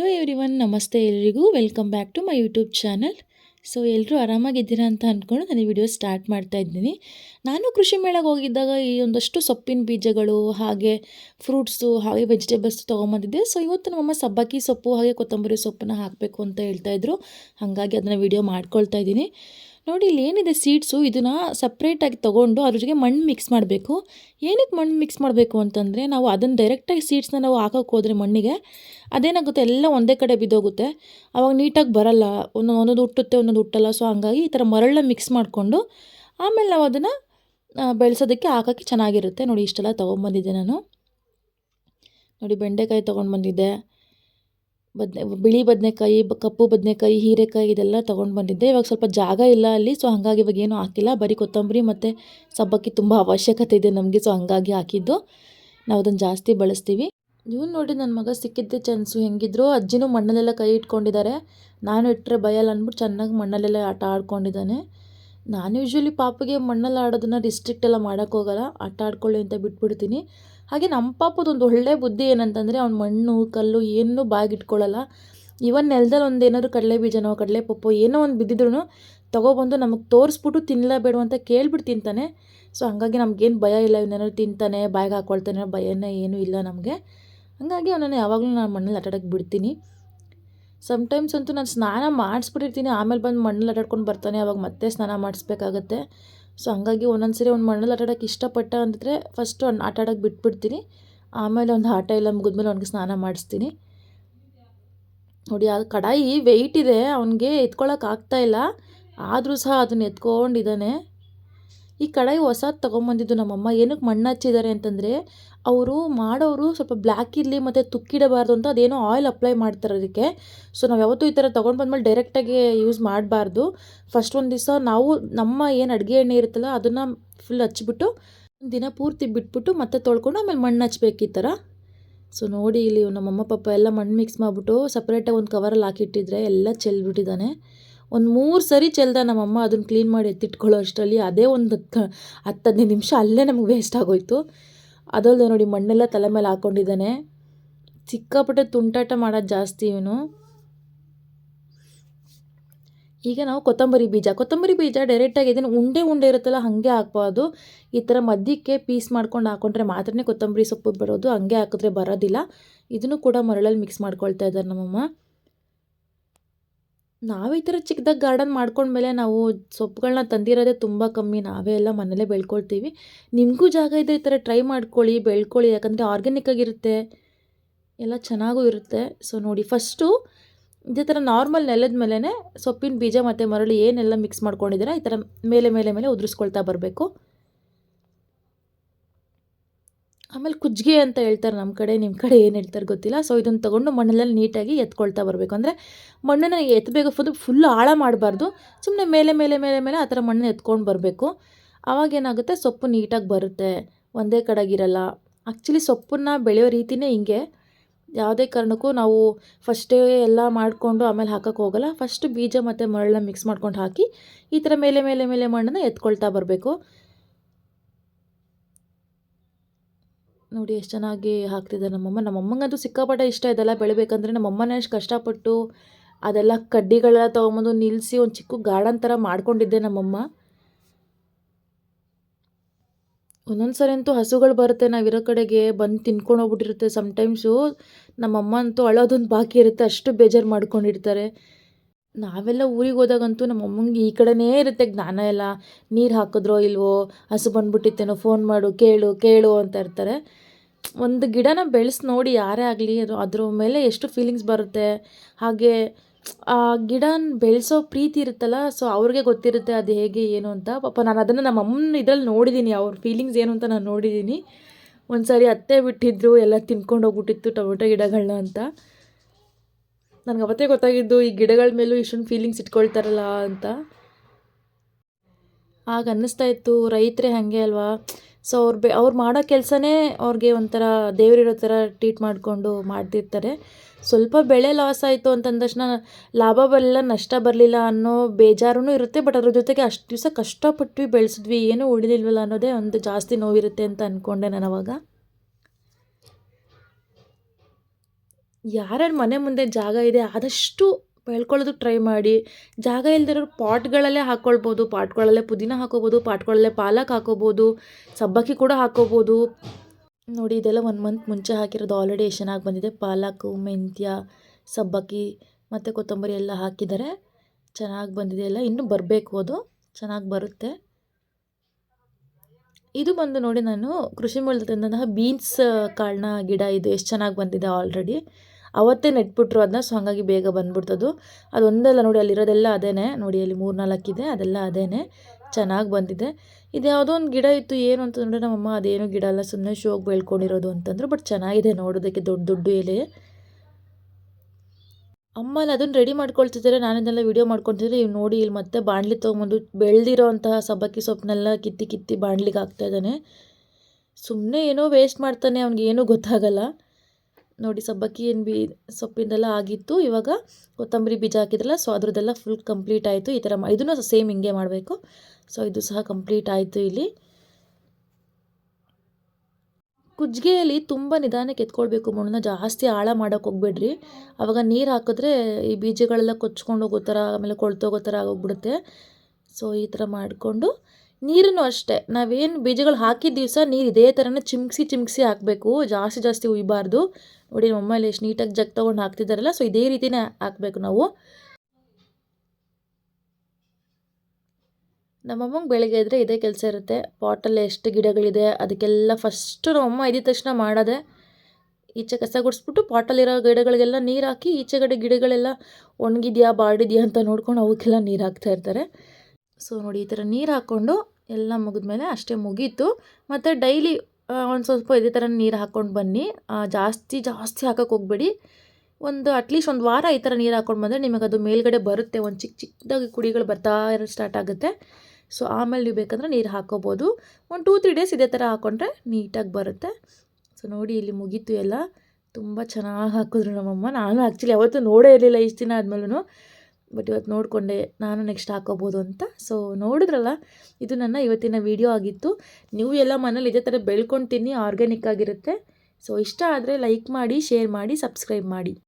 Hello everyone ನಮಸ್ತೆ ಎಲ್ರಿಗೂ welcome back to my YouTube channel so ಎಲ್ಲರೂ ಆರಾಮಾಗಿದ್ದೀರಾ ಅಂತ ಅಂದ್ಕೊಂಡು ನಾನು ಈ ವಿಡಿಯೋ ಸ್ಟಾರ್ಟ್ ಮಾಡ್ತಾ ಇದ್ದೀನಿ. ನಾನು ಕೃಷಿ ಮೇಳಗೆ ಹೋಗಿದ್ದಾಗ ಈ ಒಂದಷ್ಟು ಸೊಪ್ಪಿನ ಬೀಜಗಳು, ಹಾಗೆ ಫ್ರೂಟ್ಸು ಹಾಗೆ ವೆಜಿಟೇಬಲ್ಸ್ ತೊಗೊಂಬಂದಿದ್ದೆ. ಸೊ ಇವತ್ತು ನಮ್ಮಮ್ಮ ಸಬ್ಬಕ್ಕಿ ಸೊಪ್ಪು, ಹಾಗೆ ಕೊತ್ತಂಬರಿ ಸೊಪ್ಪನ್ನ ಹಾಕಬೇಕು ಅಂತ ಹೇಳ್ತಾಯಿದ್ರು ಹಾಗಾಗಿ ಅದನ್ನು ವಿಡಿಯೋ ಮಾಡ್ಕೊಳ್ತಾ ಇದ್ದೀನಿ. ನೋಡಿ ಇಲ್ಲಿ ಏನಿದೆ ಸೀಡ್ಸು ಇದನ್ನು ಸಪ್ರೇಟಾಗಿ ತೊಗೊಂಡು ಅದ್ರ ಜೊತೆಗೆ ಮಣ್ಣು ಮಿಕ್ಸ್ ಮಾಡಬೇಕು. ಏನಕ್ಕೆ ಮಣ್ಣು ಮಿಕ್ಸ್ ಮಾಡಬೇಕು ಅಂತಂದರೆ ನಾವು ಅದನ್ನು ಡೈರೆಕ್ಟಾಗಿ ಸೀಡ್ಸ್ನ ನಾವು ಹಾಕೋಕೆ ಹೋದರೆ ಮಣ್ಣಿಗೆ ಅದೇನಾಗುತ್ತೆ, ಎಲ್ಲ ಒಂದೇ ಕಡೆ ಬಿದ್ದೋಗುತ್ತೆ. ಅವಾಗ ನೀಟಾಗಿ ಬರಲ್ಲ ಒಂದೊಂದು ಒಂದೊಂದು ಹುಟ್ಟುತ್ತೆ, ಒಂದೊಂದು ಹುಟ್ಟಲ್ಲ. ಸೊ ಹಂಗಾಗಿ ಈ ಥರ ಮರಳನ್ನ ಮಿಕ್ಸ್ ಮಾಡಿಕೊಂಡು ಆಮೇಲೆ ನಾವು ಅದನ್ನು ಬೆಳೆಸೋದಕ್ಕೆ ಹಾಕೋಕ್ಕೆ ಚೆನ್ನಾಗಿರುತ್ತೆ. ನೋಡಿ ಇಷ್ಟೆಲ್ಲ ತೊಗೊಂಬಂದಿದ್ದೆ ನಾನು. ನೋಡಿ ಬೆಂಡೆಕಾಯಿ ತೊಗೊಂಡು ಬಂದಿದ್ದೆ. ಬದನೆ, ಬಿಳಿ ಬದನೆಕಾಯಿ ಕಪ್ಪು ಬದನೆಕಾಯಿ, ಹೀರೆಕಾಯಿ ಇದೆಲ್ಲ ತೊಗೊಂಡು ಬಂದಿದ್ದೆ. ಇವಾಗ ಸ್ವಲ್ಪ ಜಾಗ ಇಲ್ಲ ಅಲ್ಲಿ ಸೊ ಹಾಗಾಗಿ ಇವಾಗ ಏನೂ ಹಾಕಿಲ್ಲ. ಬರೀ ಕೊತ್ತಂಬರಿ ಮತ್ತು ಸಬ್ಬಕ್ಕಿ ತುಂಬ ಅವಶ್ಯಕತೆ ಇದೆ ನಮಗೆ ಸೊ ಹಾಗಾಗಿ ಹಾಕಿದ್ದು. ನಾವು ಅದನ್ನು ಜಾಸ್ತಿ ಬಳಸ್ತೀವಿ. ನೀವು ನೋಡಿ ನನ್ನ ಮಗ ಸಿಕ್ಕಿದ್ದೆ ಚಾನ್ಸು. ಹೆಂಗಿದ್ರು ಅಜ್ಜಿನೂ ಮಣ್ಣಲ್ಲೆಲ್ಲ ಕೈ ಇಟ್ಕೊಂಡಿದ್ದಾರೆ ನಾನು ಇಟ್ಟರೆ ಭಯಲ್ಲ ಅಂದ್ಬಿಟ್ಟು ಚೆನ್ನಾಗಿ ಮಣ್ಣಲ್ಲೆಲ್ಲ ಆಟ ಆಡ್ಕೊಂಡಿದ್ದಾನೆ. ನಾನು ಯೂಶ್ವಲಿ ಪಾಪಗೆ ಮಣ್ಣಲ್ಲಿ ಆಡೋದನ್ನು ರಿಸ್ಟ್ರಿಕ್ಟ್ ಎಲ್ಲ ಮಾಡೋಕ್ಕೋಗಲ್ಲ ಆಟ ಆಡ್ಕೊಳ್ಳಿ ಅಂತ ಬಿಟ್ಬಿಡ್ತೀನಿ. ಹಾಗೆ ನಮ್ಮ ಪಾಪದೊಂದು ಒಳ್ಳೆ ಬುದ್ಧಿ ಏನಂತಂದರೆ ಅವ್ನು ಮಣ್ಣು, ಕಲ್ಲು ಏನೂ ಬಾಗಿಟ್ಕೊಳ್ಳಲ್ಲ ಇವನ್ ನೆಲದಲ್ಲಿ ಒಂದು ಏನಾದರೂ ಕಡಲೆ ಬೀಜನೋ, ಕಡಲೆ ಪಪ್ಪು ಏನೋ ಒಂದು ಬಿದ್ದಿದ್ರು ತೊಗೊಬಂದು ನಮಗೆ ತೋರಿಸ್ಬಿಟ್ಟು ತಿನ್ನಲೇಬೇಡು ಅಂತ ಕೇಳ್ಬಿಟ್ಟು ತಿಂತಾನೆ. ಸೊ ಹಾಗಾಗಿ ನಮಗೇನು ಭಯ ಇಲ್ಲ, ಇವನೇನಾದ್ರು ತಿಂತಾನೆ, ಬಾಯಿಗೆ ಹಾಕ್ಕೊಳ್ತಾನೆ ಭಯನೇ ಏನೂ ಇಲ್ಲ ನಮಗೆ. ಹಾಗಾಗಿ ಅವನನ್ನು ಯಾವಾಗಲೂ ನಾನು ಮಣ್ಣಲ್ಲಿ ಆಟಾಡೋಕ್ಕೆ ಬಿಡ್ತೀನಿ. ಸಮ್ಟೈಮ್ಸ್ ಅಂತೂ ನಾನು ಸ್ನಾನ ಮಾಡಿಸ್ಬಿಟ್ಟಿರ್ತೀನಿ. ಆಮೇಲೆ ಬಂದು ಮಣ್ಣಲ್ಲಿ ಆಟಾಡ್ಕೊಂಡು ಬರ್ತಾನೆ. ಅವಾಗ ಮತ್ತೆ ಸ್ನಾನ ಮಾಡಿಸ್ಬೇಕಾಗತ್ತೆ. ಸೊ ಹಂಗಾಗಿ ಒಂದೊಂದು ಸರಿ ಒಂದು ಮಣ್ಣಲ್ಲಿ ಆಟಾಡೋಕೆ ಇಷ್ಟಪಟ್ಟ ಅಂದರೆ ಫಸ್ಟು ಅವ್ನು ಆಟ ಆಡೋಕ್ಕೆ ಬಿಟ್ಬಿಡ್ತೀನಿ. ಆಮೇಲೆ ಒಂದು ಆಟ ಎಲ್ಲ ಮುಗಿದ್ಮೇಲೆ ಅವ್ನಿಗೆ ಸ್ನಾನ ಮಾಡಿಸ್ತೀನಿ. ನೋಡಿ ಅದು ಕಡಾಯಿ ವೆಯ್ಟ್ ಇದೆ. ಅವನಿಗೆ ಎತ್ಕೊಳ್ಳೋಕೆ ಇಲ್ಲ. ಆದರೂ ಸಹ ಅದನ್ನ ಎತ್ಕೊಂಡಿದ್ದಾನೆ. ಈ ಕಡಾಯಿ ಹೊಸದು ತೊಗೊಂಬಂದಿದ್ದು ನಮ್ಮಮ್ಮ. ಏನಕ್ಕೆ ಮಣ್ಣು ಹಚ್ಚಿದ್ದಾರೆ ಅಂತಂದರೆ, ಅವರು ಮಾಡೋರು ಸ್ವಲ್ಪ ಬ್ಲ್ಯಾಕ್ ಇರಲಿ ಮತ್ತು ತುಕ್ಕಿಡಬಾರ್ದು ಅಂತ ಅದೇನೋ ಆಯಿಲ್ ಅಪ್ಲೈ ಮಾಡ್ತಾರೆ ಅದಕ್ಕೆ. ಸೊ ನಾವು ಯಾವತ್ತೂ ಈ ಥರ ತೊಗೊಂಡು ಬಂದಮೇಲೆ ಡೈರೆಕ್ಟಾಗಿ ಯೂಸ್ ಮಾಡಬಾರ್ದು. ಫಸ್ಟ್ ಒಂದು ದಿವಸ ನಾವು, ನಮ್ಮ ಏನು ಅಡುಗೆ ಎಣ್ಣೆ ಇರುತ್ತಲ್ಲ, ಅದನ್ನು ಫುಲ್ ಹಚ್ಬಿಟ್ಟು ದಿನ ಪೂರ್ತಿ ಬಿಟ್ಬಿಟ್ಟು ಮತ್ತೆ ತೊಳ್ಕೊಂಡು ಆಮೇಲೆ ಮಣ್ಣು ಹಚ್ಬೇಕು ಈ ಥರ. ಸೊ ನೋಡಿ ಇಲ್ಲಿ ನಮ್ಮಮ್ಮ ಪಾಪ ಎಲ್ಲ ಮಣ್ಣು ಮಿಕ್ಸ್ ಮಾಡಿಬಿಟ್ಟು ಸಪ್ರೇಟಾಗಿ ಒಂದು ಕವರಲ್ಲಿ ಹಾಕಿಟ್ಟಿದ್ರೆ ಎಲ್ಲ ಚೆಲ್ಬಿಟ್ಟಿದ್ದಾನೆ. ಒಂದು ಮೂರು ಸರಿ ಚೆಲ್ದ ನಮ್ಮಮ್ಮ ಅದನ್ನು ಕ್ಲೀನ್ ಮಾಡಿ ಎತ್ತಿಟ್ಕೊಳ್ಳೋ ಅಷ್ಟರಲ್ಲಿ ಅದೇ ಒಂದು ಹತ್ತು ಹದಿನೈದು ನಿಮಿಷ ಅಲ್ಲೇ ನಮಗೆ ವೇಸ್ಟ್ ಆಗೋಯ್ತು. ಅದಲ್ಲದೆ ನೋಡಿ ಮಣ್ಣೆಲ್ಲ ತಲೆ ಮೇಲೆ ಹಾಕ್ಕೊಂಡಿದ್ದಾನೆ ಸಿಕ್ಕಾಪಟ್ಟೆ ತುಂಟಾಟ ಮಾಡೋದು ಜಾಸ್ತಿ ಇವನು. ಈಗ ನಾವು ಕೊತ್ತಂಬರಿ ಬೀಜ ಕೊತ್ತಂಬರಿ ಬೀಜ ಡೈರೆಕ್ಟಾಗಿ ಇದನ್ನು ಉಂಡೆ ಉಂಡೆ ಇರುತ್ತಲ್ಲ ಹಾಗೆ ಹಾಕ್ಬಾರ್ದು. ಈ ಥರ ಮಧ್ಯಕ್ಕೆ ಪೀಸ್ ಮಾಡ್ಕೊಂಡು ಹಾಕೊಂಡ್ರೆ ಮಾತ್ರನೇ ಕೊತ್ತಂಬರಿ ಸೊಪ್ಪು ಬರೋದು ಹಂಗೆ ಹಾಕಿದ್ರೆ ಬರೋದಿಲ್ಲ. ಇದನ್ನು ಕೂಡ ಮರಳಲ್ಲಿ ಮಿಕ್ಸ್ ಮಾಡ್ಕೊಳ್ತಾ ಇದ್ದಾರೆ ನಮ್ಮಮ್ಮ. ನಾವು ಈ ಥರ ಚಿಕ್ಕದಾಗಿ ಗಾರ್ಡನ್ ಮಾಡ್ಕೊಂಡ್ಮೇಲೆ ನಾವು ಸೊಪ್ಪುಗಳನ್ನ ತಂದಿರೋದೇ ತುಂಬ ಕಮ್ಮಿ. ನಾವೇ ಎಲ್ಲ ಮನೇಲೇ ಬೆಳ್ಕೊಳ್ತೀವಿ. ನಿಮಗೂ ಜಾಗ ಇದ್ದರೆ ಈ ಥರ ಟ್ರೈ ಮಾಡ್ಕೊಳ್ಳಿ, ಬೆಳ್ಕೊಳ್ಳಿ. ಯಾಕಂದರೆ ಆರ್ಗ್ಯಾನಿಕ್ ಆಗಿರುತ್ತೆ. ಎಲ್ಲ ಚೆನ್ನಾಗೂ ಇರುತ್ತೆ. ಸೊ ನೋಡಿ ಫಸ್ಟು ಇದೇ ಥರ ನಾರ್ಮಲ್ ನೆಲದ ಮೇಲೇ ಸೊಪ್ಪಿನ ಬೀಜ ಮತ್ತು ಮರಳು ಏನೆಲ್ಲ ಮಿಕ್ಸ್ ಮಾಡ್ಕೊಂಡಿದ್ದೀರಾ, ಈ ಥರ ಮೇಲೆ ಮೇಲೆ ಮೇಲೆ ಉದುರಿಸ್ಕೊಳ್ತಾ ಬರಬೇಕು. ಆಮೇಲೆ ಕುಜ್ಜಿಗೆ ಅಂತ ಹೇಳ್ತಾರೆ ನಮ್ಮ ಕಡೆ, ನಿಮ್ಮ ಕಡೆ ಏನು ಹೇಳ್ತಾರೆ ಗೊತ್ತಿಲ್ಲ. ಸೊ ಇದನ್ನು ತೊಗೊಂಡು ಮಣ್ಣಲ್ಲಿ ನೀಟಾಗಿ ಎತ್ಕೊಳ್ತಾ ಬರಬೇಕು. ಅಂದರೆ ಮಣ್ಣನ್ನು ಎತ್ತಬೇಕು ಫುಲ್ ಫುಲ್ ಆಳ ಮಾಡಬಾರ್ದು. ಸುಮ್ಮನೆ ಮೇಲೆ ಮೇಲೆ ಮೇಲೆ ಮೇಲೆ ಆ ಥರ ಮಣ್ಣನ್ನು ಎತ್ಕೊಂಡು ಬರಬೇಕು. ಆವಾಗೇನಾಗುತ್ತೆ ಸೊಪ್ಪು ನೀಟಾಗಿ ಬರುತ್ತೆ. ಒಂದೇ ಕಡೆಗಿರಲ್ಲ. ಆ್ಯಕ್ಚುಲಿ ಸೊಪ್ಪನ್ನು ಬೆಳೆಯೋ ರೀತಿಯೇ ಹಿಂಗೆ. ಯಾವುದೇ ಕಾರಣಕ್ಕೂ ನಾವು ಫಸ್ಟೇ ಎಲ್ಲ ಮಾಡಿಕೊಂಡು ಆಮೇಲೆ ಹಾಕೋಕ್ಕೆ ಹೋಗಲ್ಲ. ಫಸ್ಟ್ ಬೀಜ ಮತ್ತು ಮರಳನ್ನ ಮಿಕ್ಸ್ ಮಾಡ್ಕೊಂಡು ಹಾಕಿ ಈ ಥರ ಮೇಲೆ ಮೇಲೆ ಮೇಲೆ ಮಣ್ಣನ್ನು ಎತ್ಕೊಳ್ತಾ ಬರಬೇಕು. ನೋಡಿ ಎಷ್ಟು ಚೆನ್ನಾಗಿ ಹಾಕ್ತಿದ್ದಾರೆ ನಮ್ಮಮ್ಮ. ನಮ್ಮಮ್ಮಂಗಂತೂ ಸಿಕ್ಕಾಪಟ್ಟೆ ಇಷ್ಟ ಇದೆಲ್ಲ ಬೆಳಿಬೇಕಂದ್ರೆ ನಮ್ಮಮ್ಮನೇ ಎಷ್ಟು ಕಷ್ಟಪಟ್ಟು ಅದೆಲ್ಲ ಕಡ್ಡಿಗಳೆಲ್ಲ ತೊಗೊಂಬಂದು ನಿಲ್ಲಿಸಿ ಒಂದು ಚಿಕ್ಕ ಗಾರ್ಡನ್ ಥರ ಮಾಡ್ಕೊಂಡಿದ್ದೆ ನಮ್ಮಮ್ಮ. ಒಂದೊಂದು ಸರಿ ಅಂತೂ ಹಸುಗಳು ಬರುತ್ತೆ ನಾವಿರೋ ಕಡೆಗೆ ಬಂದು ತಿನ್ಕೊಂಡು ಹೋಗ್ಬಿಟ್ಟಿರುತ್ತೆ ಸಮ್ಟೈಮ್ಸು ನಮ್ಮಮ್ಮ ಅಂತೂ ಅಳೋದೊಂದು ಬಾಕಿ ಇರುತ್ತೆ, ಅಷ್ಟು ಬೇಜಾರು ಮಾಡ್ಕೊಂಡಿರ್ತಾರೆ. ನಾವೆಲ್ಲ ಊರಿಗೆ ಹೋದಾಗಂತೂ ನಮ್ಮ ಅಮ್ಮಂಗೆ ಈ ಕಡೆನೇ ಇರುತ್ತೆ ಜ್ಞಾನ ಎಲ್ಲ. ನೀರು ಹಾಕಿದ್ರೋ ಇಲ್ವೋ, ಹಸು ಬಂದ್ಬಿಟ್ಟಿತ್ತೇನೋ ಫೋನ್ ಮಾಡು, ಕೇಳು ಕೇಳು ಅಂತ ಇರ್ತಾರೆ. ಒಂದು ಗಿಡನ ಬೆಳೆಸಿ ನೋಡಿ ಯಾರೇ ಆಗಲಿ ಅದು ಅದ್ರ ಮೇಲೆ ಎಷ್ಟು ಫೀಲಿಂಗ್ಸ್ ಬರುತ್ತೆ. ಹಾಗೆ ಆ ಗಿಡನ ಬೆಳೆಸೋ ಪ್ರೀತಿ ಇರುತ್ತಲ್ಲ ಸೊ ಅವ್ರಿಗೆ ಗೊತ್ತಿರುತ್ತೆ ಅದು ಹೇಗೆ, ಏನು ಅಂತ. ಪಾಪ ನಾನು ಅದನ್ನು ನಮ್ಮ ಅಮ್ಮನ ಇದ್ರಲ್ಲಿ ನೋಡಿದ್ದೀನಿ ಅವ್ರ ಫೀಲಿಂಗ್ಸ್ ಏನು ಅಂತ ನಾನು ನೋಡಿದ್ದೀನಿ ಒಂದು ಸಾರಿ ಅತ್ತೆ ಬಿಟ್ಟಿದ್ರು, ಎಲ್ಲ ತಿನ್ಕೊಂಡು ಹೋಗ್ಬಿಟ್ಟಿತ್ತು ಟೊಮೆಟೊ ಗಿಡಗಳನ್ನ ಅಂತ. ನನಗೆ ಅವತ್ತೇ ಗೊತ್ತಾಗಿದ್ದು, ಈ ಗಿಡಗಳ ಮೇಲೂ ಇಷ್ಟೊಂದು ಫೀಲಿಂಗ್ಸ್ ಇಟ್ಕೊಳ್ತಾರಲ್ಲ ಅಂತ. ಆಗ ಅನ್ನಿಸ್ತಾ ಇತ್ತು, ರೈತರೇ ಹಾಗೆ ಅಲ್ವಾ? ಸೊ ಅವ್ರು ಬೆ, ಅವ್ರು ಮಾಡೋ ಕೆಲಸನೇ ಅವ್ರಿಗೆ ಒಂಥರ ದೇವರಿರೋ ಥರ ಟ್ರೀಟ್ ಮಾಡಿಕೊಂಡು ಮಾಡ್ತಿರ್ತಾರೆ. ಸ್ವಲ್ಪ ಬೆಳೆ ಲಾಸ್ ಆಯಿತು ಅಂತಂದ ತಕ್ಷಣ ಲಾಭ ಬರಲಿಲ್ಲ, ನಷ್ಟ ಬರಲಿಲ್ಲ ಅನ್ನೋ ಬೇಜಾರೂ ಇರುತ್ತೆ ಬಟ್ ಅದ್ರ ಜೊತೆಗೆ ಅಷ್ಟು ದಿವಸ ಕಷ್ಟಪಟ್ವಿ, ಬೆಳೆಸಿದ್ವಿ, ಏನೂ ಉಳಿದಿಲ್ವಲ್ಲ ಅನ್ನೋದೇ ಒಂದು ಜಾಸ್ತಿ ನೋವಿರುತ್ತೆ ಅಂತ ಅಂದ್ಕೊಂಡೆ ನಾನು ಅವಾಗ. ಯಾರ್ಯಾರ ಮನೆ ಮುಂದೆ ಜಾಗ ಇದೆ ಆದಷ್ಟು ಬೆಳ್ಕೊಳ್ಳೋದಕ್ಕೆ ಟ್ರೈ ಮಾಡಿ. ಜಾಗ ಇಲ್ದಿರೋರು ಪಾಟ್ಗಳಲ್ಲೇ ಹಾಕ್ಕೊಳ್ಬೋದು ಪಾಟ್ಗಳಲ್ಲೇ ಪುದೀನ ಹಾಕೋಬೋದು ಪಾಟ್ಗಳಲ್ಲೇ ಪಾಲಕ್ ಹಾಕೋಬೋದು ಸಬ್ಬಕ್ಕಿ ಕೂಡ ಹಾಕೋಬೋದು ನೋಡಿ, ಇದೆಲ್ಲ ಒನ್ ಮಂತ್ ಮುಂಚೆ ಹಾಕಿರೋದು ಆಲ್ರೆಡಿ ಎಷ್ಟು ಚೆನ್ನಾಗಿ ಬಂದಿದೆ. ಪಾಲಕ್, ಮೆಂತ್ಯ, ಸಬ್ಬಕ್ಕಿ ಮತ್ತು ಕೊತ್ತಂಬರಿ ಎಲ್ಲ ಹಾಕಿದ್ದಾರೆ. ಚೆನ್ನಾಗಿ ಬಂದಿದೆ ಎಲ್ಲ. ಇನ್ನೂ ಬರಬೇಕು ಅದು. ಚೆನ್ನಾಗಿ ಬರುತ್ತೆ. ಇದು ಬಂದು ನೋಡಿ ನಾನು ಕೃಷಿ ತಂದಂತಹ ಬೀನ್ಸ್ ಕಾಳನ್ನ ಗಿಡ ಇದು ಎಷ್ಟು ಚೆನ್ನಾಗಿ ಬಂದಿದೆ ಆಲ್ರೆಡಿ ಅವತ್ತೇ ನೆಟ್ಬಿಟ್ರು ಅದನ್ನ ಸೊ ಹಂಗಾಗಿ ಬೇಗ ಬಂದ್ಬಿಡ್ತದು. ಅದೊಂದಲ್ಲ ನೋಡಿ, ಅಲ್ಲಿರೋದೆಲ್ಲ ಅದೇನೆ. ನೋಡಿ, ಅಲ್ಲಿ ಮೂರು ನಾಲ್ಕಿದೆ ಅದೆಲ್ಲ ಅದೇ ಚೆನ್ನಾಗಿ ಬಂದಿದೆ. ಇದು ಯಾವುದೋ ಒಂದು ಗಿಡ ಇತ್ತು, ಏನು ಅಂತಂದರೆ ನಮ್ಮಮ್ಮ ಅದೇನು ಗಿಡ ಅಲ್ಲ ಸುಮ್ಮನೆ ಶೋಗೆ ಬೆಳ್ಕೊಂಡಿರೋದು ಅಂತಂದ್ರು ಬಟ್ ಚೆನ್ನಾಗಿದೆ ನೋಡೋದಕ್ಕೆ ದೊಡ್ಡ ದೊಡ್ಡ ಎಲೆ. ಅಮ್ಮ ಅಲ್ಲಿ ಅದನ್ನು ರೆಡಿ ಮಾಡ್ಕೊಳ್ತಿದ್ದಾರೆ ನಾನು ಇದನ್ನೆಲ್ಲ ವೀಡಿಯೋ ಮಾಡ್ಕೊಳ್ತಿದ್ರೆ ಇವ್ ನೋಡಿ ಇಲ್ಲಿ ಮತ್ತೆ ಬಾಣಲಿ ತೊಗೊಂಬಂದು ಬೆಳೆದಿರೋ ಅಂತಹ ಸಬ್ಬಕ್ಕಿ ಸೊಪ್ಪನ್ನೆಲ್ಲ ಕಿತ್ತಿ ಕಿತ್ತಿ ಬಾಣ್ಲಿಗೆ ಹಾಕ್ತಾ ಇದ್ದಾನೆ. ಸುಮ್ಮನೆ ಏನೋ ವೇಸ್ಟ್ ಮಾಡ್ತಾನೆ, ಅವ್ನಿಗೆ ಏನೂ ಗೊತ್ತಾಗಲ್ಲ. ನೋಡಿ ಸಬ್ಬಕ್ಕಿ ಏನು ಬಿ ಸೊಪ್ಪಿಂದೆಲ್ಲ ಆಗಿತ್ತು. ಇವಾಗ ಕೊತ್ತಂಬರಿ ಬೀಜ ಹಾಕಿದ್ರಲ್ಲ ಸೊ ಅದರದ್ದೆಲ್ಲ ಫುಲ್ ಕಂಪ್ಲೀಟ್ ಆಯಿತು. ಈ ಥರ ಇದನ್ನು ಸೇಮ್ ಹಿಂಗೆ ಮಾಡಬೇಕು. ಸೊ ಇದು ಸಹ ಕಂಪ್ಲೀಟ್ ಆಯಿತು ಇಲ್ಲಿ. ಕುಜ್ಗೆಯಲ್ಲಿ ತುಂಬ ನಿಧಾನಕ್ಕೆ ಎತ್ಕೊಳ್ಬೇಕು ಮಣ್ಣನ್ನ. ಜಾಸ್ತಿ ಆಳ ಮಾಡೋಕೆ ಹೋಗ್ಬೇಡ್ರಿ. ಆವಾಗ ನೀರು ಹಾಕಿದ್ರೆ ಈ ಬೀಜಗಳೆಲ್ಲ ಕೊಚ್ಕೊಂಡು ಹೋಗೋ ಥರ ಆಮೇಲೆ ಕೊಳ್ತೋಗೋ ಥರ ಆಗೋಗ್ಬಿಡುತ್ತೆ. ಸೊ ಈ ಥರ ಮಾಡಿಕೊಂಡು ನೀರನ್ನು ಅಷ್ಟೇ. ನಾವೇನು ಬೀಜಗಳು ಹಾಕಿದ ದಿವಸ ನೀರು ಇದೇ ಥರನೇ ಚಿಮ್ಕಿಸಿ ಚಿಮ್ಕಿಸಿ ಹಾಕಬೇಕು. ಜಾಸ್ತಿ ಜಾಸ್ತಿ ಉಯ್ಬಾರ್ದು. ನೋಡಿ ನಮ್ಮಲ್ಲಿ ಎಷ್ಟು ನೀಟಾಗಿ ಜಗ್ ತೊಗೊಂಡು ಹಾಕ್ತಿದ್ದಾರಲ್ಲ ಸೊ ಇದೇ ರೀತಿನೇ ಹಾಕಬೇಕು ನಾವು. ನಮ್ಮಮ್ಮಂಗೆ ಬೆಳಗ್ಗೆ ಇದ್ದರೆ ಇದೇ ಕೆಲಸ ಇರುತ್ತೆ. ಪಾಟಲ್ಲಿ ಎಷ್ಟು ಗಿಡಗಳಿದೆ, ಅದಕ್ಕೆಲ್ಲ ಫಸ್ಟು ನಮ್ಮಮ್ಮ ಇದ್ದ ತಕ್ಷಣ ಮಾಡೋದೆ ಈಚೆ ಕಸ ಗುಡಿಸ್ಬಿಟ್ಟು ಪಾಟಲ್ಲಿರೋ ಗಿಡಗಳಿಗೆಲ್ಲ ನೀರು ಹಾಕಿ ಈಚೆ ಕಡೆ ಗಿಡಗಳೆಲ್ಲ ಒಣಗಿದೆಯಾ ಬಾಡಿದೆಯಾ ಅಂತ ನೋಡ್ಕೊಂಡು ಅವಕ್ಕೆಲ್ಲ ನೀರು ಹಾಕ್ತಾ ಇರ್ತಾರೆ. ಸೊ ನೋಡಿ, ಈ ಥರ ನೀರು ಹಾಕ್ಕೊಂಡು ಎಲ್ಲ ಮುಗಿದ್ಮೇಲೆ ಅಷ್ಟೇ ಮುಗೀತು. ಮತ್ತು ಡೈಲಿ ಒಂದು ಸ್ವಲ್ಪ ಇದೇ ಥರ ನೀರು ಹಾಕ್ಕೊಂಡು ಬನ್ನಿ. ಜಾಸ್ತಿ ಜಾಸ್ತಿ ಹಾಕೋಕ್ಕೆ ಹೋಗ್ಬೇಡಿ. ಒಂದು ಅಟ್ಲೀಸ್ಟ್ ಒಂದು ವಾರ ಈ ಥರ ನೀರು ಹಾಕ್ಕೊಂಡು ಬಂದರೆ ನಿಮಗೆ ಅದು ಮೇಲ್ಗಡೆ ಬರುತ್ತೆ. ಒಂದು ಚಿಕ್ಕ ಚಿಕ್ಕದಾಗಿ ಕುಡಿಗಳು ಬರ್ತಾ ಇರೋ ಸ್ಟಾರ್ಟ್ ಆಗುತ್ತೆ. ಸೊ ಆಮೇಲೆ ನೀವು ಬೇಕಂದ್ರೆ ನೀರು ಹಾಕೋಬೋದು. ಒಂದು ಟೂ ತ್ರೀ ಡೇಸ್ ಇದೇ ಥರ ಹಾಕ್ಕೊಂಡ್ರೆ ನೀಟಾಗಿ ಬರುತ್ತೆ. ಸೊ ನೋಡಿ, ಇಲ್ಲಿ ಮುಗೀತು ಎಲ್ಲ. ತುಂಬ ಚೆನ್ನಾಗಿ ಹಾಕಿದ್ರು ನಮ್ಮಮ್ಮ. ನಾನು ಆ್ಯಕ್ಚುಲಿ ಯಾವತ್ತೂ ನೋಡೇ ಇರಲಿಲ್ಲ ಇಷ್ಟು ದಿನ ಆದಮೇಲೂ ಬಟ್ ಇವತ್ತು ನೋಡಿಕೊಂಡೆ ನಾನು ನೆಕ್ಸ್ಟ್ ಹಾಕೋಬೋದು ಅಂತ. ಸೊ ನೋಡಿದ್ರಲ್ಲ, ಇದು ನನ್ನ ಇವತ್ತಿನ ವಿಡಿಯೋ ಆಗಿತ್ತು. ನೀವು ಎಲ್ಲ ಮನೇಲಿ ಇದೇ ಥರ ಬೆಳ್ಕೊಂಡು ತಿನ್ನಿ ಆರ್ಗ್ಯಾನಿಕ್ ಆಗಿರುತ್ತೆ. ಸೊ ಇಷ್ಟ ಆದರೆ ಲೈಕ್ ಮಾಡಿ ಶೇರ್ ಮಾಡಿ ಸಬ್ಸ್ಕ್ರೈಬ್ ಮಾಡಿ.